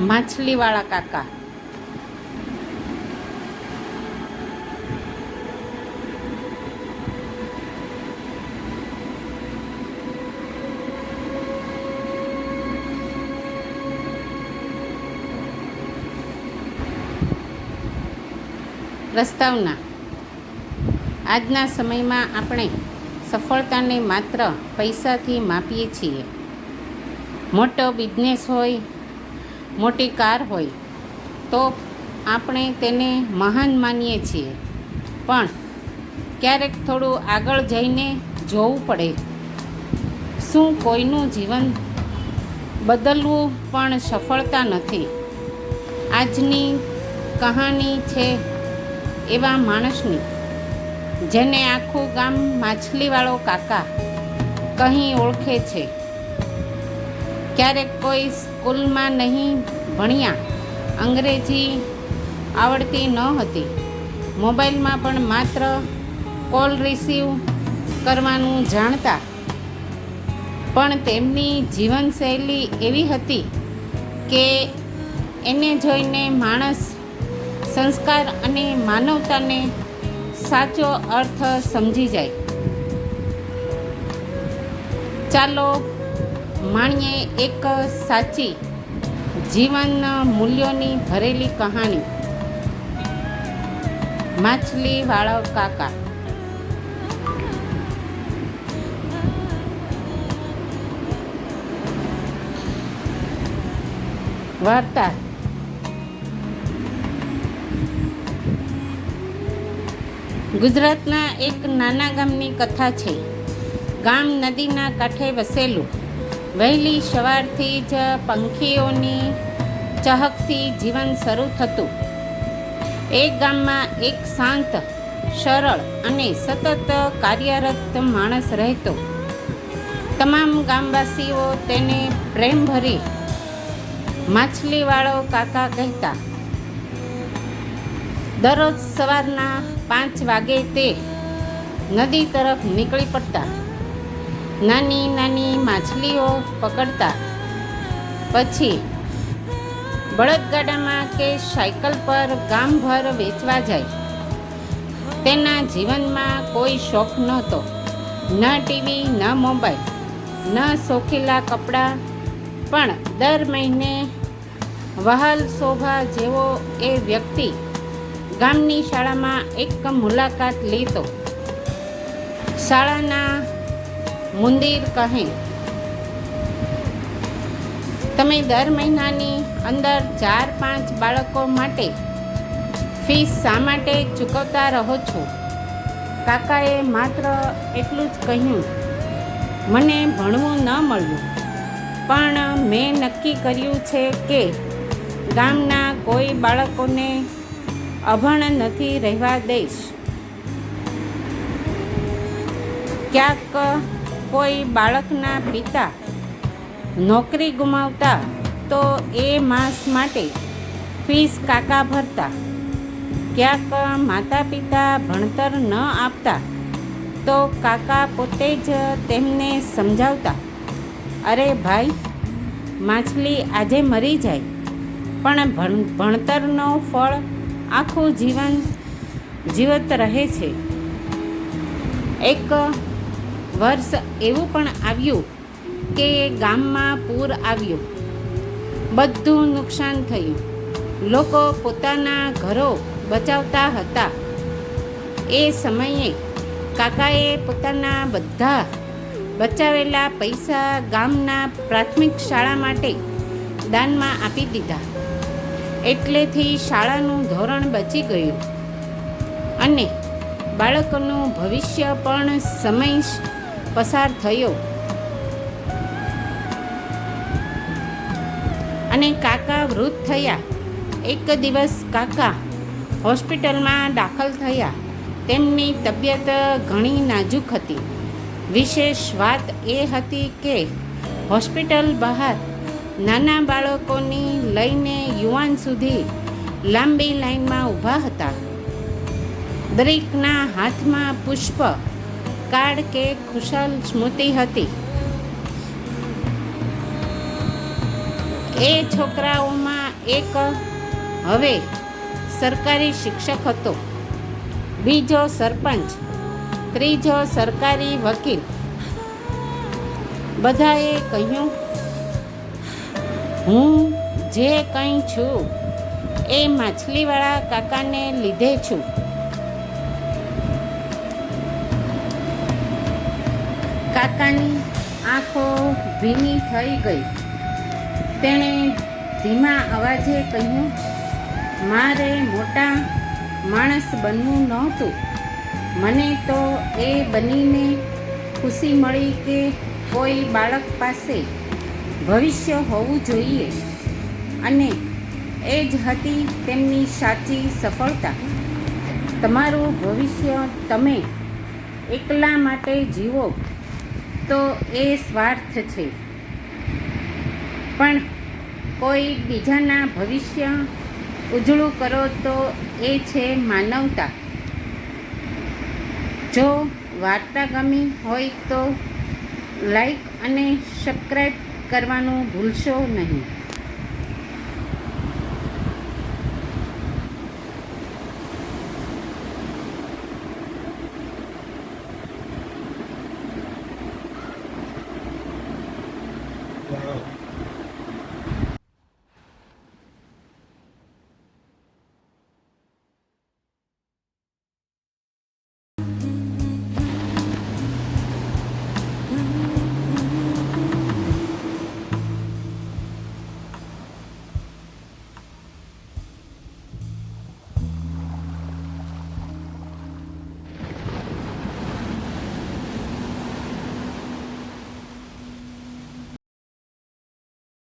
માછલીવાળા કાકા. પ્રસ્તાવના. આજના સમયમાં આપણે સફળતાને માત્ર પૈસાથી માપીએ છીએ. મોટો બિઝનેસ હોય મોટી કાર હોય, તો આપણે તેને મહાન માનીએ છીએ. પણ ક્યારેક થોડું આગળ જઈને જોવું પડે. શું કોઈનું જીવન બદલવું પણ સફળતા નથી. આજની કહાની છે એવા માણસની, જેને આખું ગામ માછલીવાળો કાકા કહી ઓળખે છે. ક્યારેક કોઈ સ્કૂલમાં નહીં ભણ્યા, અંગ્રેજી આવડતી ન હતી. મોબાઈલમાં પણ માત્ર કોલ રિસીવ કરવાનું જાણતા. પણ તેમની જીવનશૈલી એવી હતી કે એને જોઈને માણસ સંસ્કાર અને માનવતાને સાચો અર્થ સમજી જાય. ચાલો માણીએ એક સાચી જીવનના મૂલ્યોની ભરેલી કહાણી માછલી વાળો કાકા. વાર્તા. ગુજરાતના એક નાના ગામની કથા છે. ગામ નદીના કાંઠે વસેલું. વહેલી સવારથી જ પંખીઓની ચહકથી જીવન શરૂ થતું. એ ગામમાં એક શાંત, સરળ અને સતત કાર્યરત માણસ રહેતો. તમામ ગામવાસીઓ તેને પ્રેમભરી માછલીવાળો કાકા કહેતા, દરરોજ સવારના પાંચ વાગે તે નદી તરફ નીકળી પડતા. નાની નાની માછલીઓ પકડતા. પછી બળદગાડામાં કે સાયકલ પર ગામભર વેચવા જાય. તેના જીવનમાં કોઈ શોખ નહોતો. ન ટીવી, ન મોબાઈલ, ન શોખીલા કપડાં, પણ દર મહિને વહાલ શોભા જેવો એ વ્યક્તિ ગામની શાળામાં એક મુલાકાત લેતો. શાળાના મુંદિર કહે. તમે દર મહિનાની અંદર ચાર પાંચ બાળકો માટે ફીસ શા માટે ચૂકવતા રહો છો? કાકાએ માત્ર એટલું જ કહ્યું, મને ભણવું ન મળ્યું, પણ મેં નક્કી કર્યું છે કે ગામના કોઈ બાળકોને અભણ નથી રહેવા દઈશ ક્યાંક કોઈ બાળકના પિતા નોકરી ગુમાવતા તો એ માસ માટે ફીસ કાકા ભરતા. ક્યાંક માતા પિતા ભણતર ન આપતા તો કાકા પોતે જ તેમને સમજાવતા, અરે ભાઈ, માછલી આજે મરી જાય, પણ ભણ, ભણતરનો ફળ આખું જીવન જીવત રહે છે. એક વર્ષ એવું પણ આવ્યું કે ગામમાં પૂર આવ્યું. બધું નુકસાન થયું. લોકો પોતાના ઘરો બચાવતા હતા. એ સમયે કાકાએ પોતાના બધા બચાવેલા પૈસા ગામના પ્રાથમિક શાળા માટે દાનમાં આપી દીધા. એટલેથી શાળાનું ધોરણ બચી ગયું. અને બાળકોનું ભવિષ્ય પણ સમય પસાર થયો. અને કાકા વૃદ્ધ થયા. એક દિવસ કાકા હોસ્પિટલમાં દાખલ થયા. તેમની તબિયત ઘણી નાજુક હતી. વિશેષ વાત એ હતી કે હોસ્પિટલ બહાર નાના બાળકોની લઈને યુવાન સુધી લાંબી લાઈનમાં ઊભા હતા. દરેકના હાથમાં પુષ્પ કાર્ડ કે ખુશાલ સ્મૃતિ હતી. એ છોકરાઓમાં એક હવે સરકારી શિક્ષક હતો. બીજો સરપંચ, ત્રીજો સરકારી વકીલ. બધાએ કહ્યું, હું જે કંઈ છું એ માછલીવાળા કાકાને લીધે છું. કાકાની આંખો ભીની થઈ ગઈ. તેણે ધીમા અવાજે કહ્યું, મારે મોટા માણસ બનવું નહોતું. મને તો એ બનીને ખુશી મળી કે કોઈ બાળક પાસે ભવિષ્ય હોવું જોઈએ. અને એ જ હતી તેમની સાચી સફળતા. તમારું ભવિષ્ય તમે એકલા માટે જીવો. તો એ સ્વાર્થ છે. પણ કોઈ બીજાના ભવિષ્ય ઉજળું કરો તો એ છે માનવતા. જો વાર્તા ગમી હોય તો લાઈક અને સબસ્ક્રાઈબ કરવાનું ભૂલશો નહીં.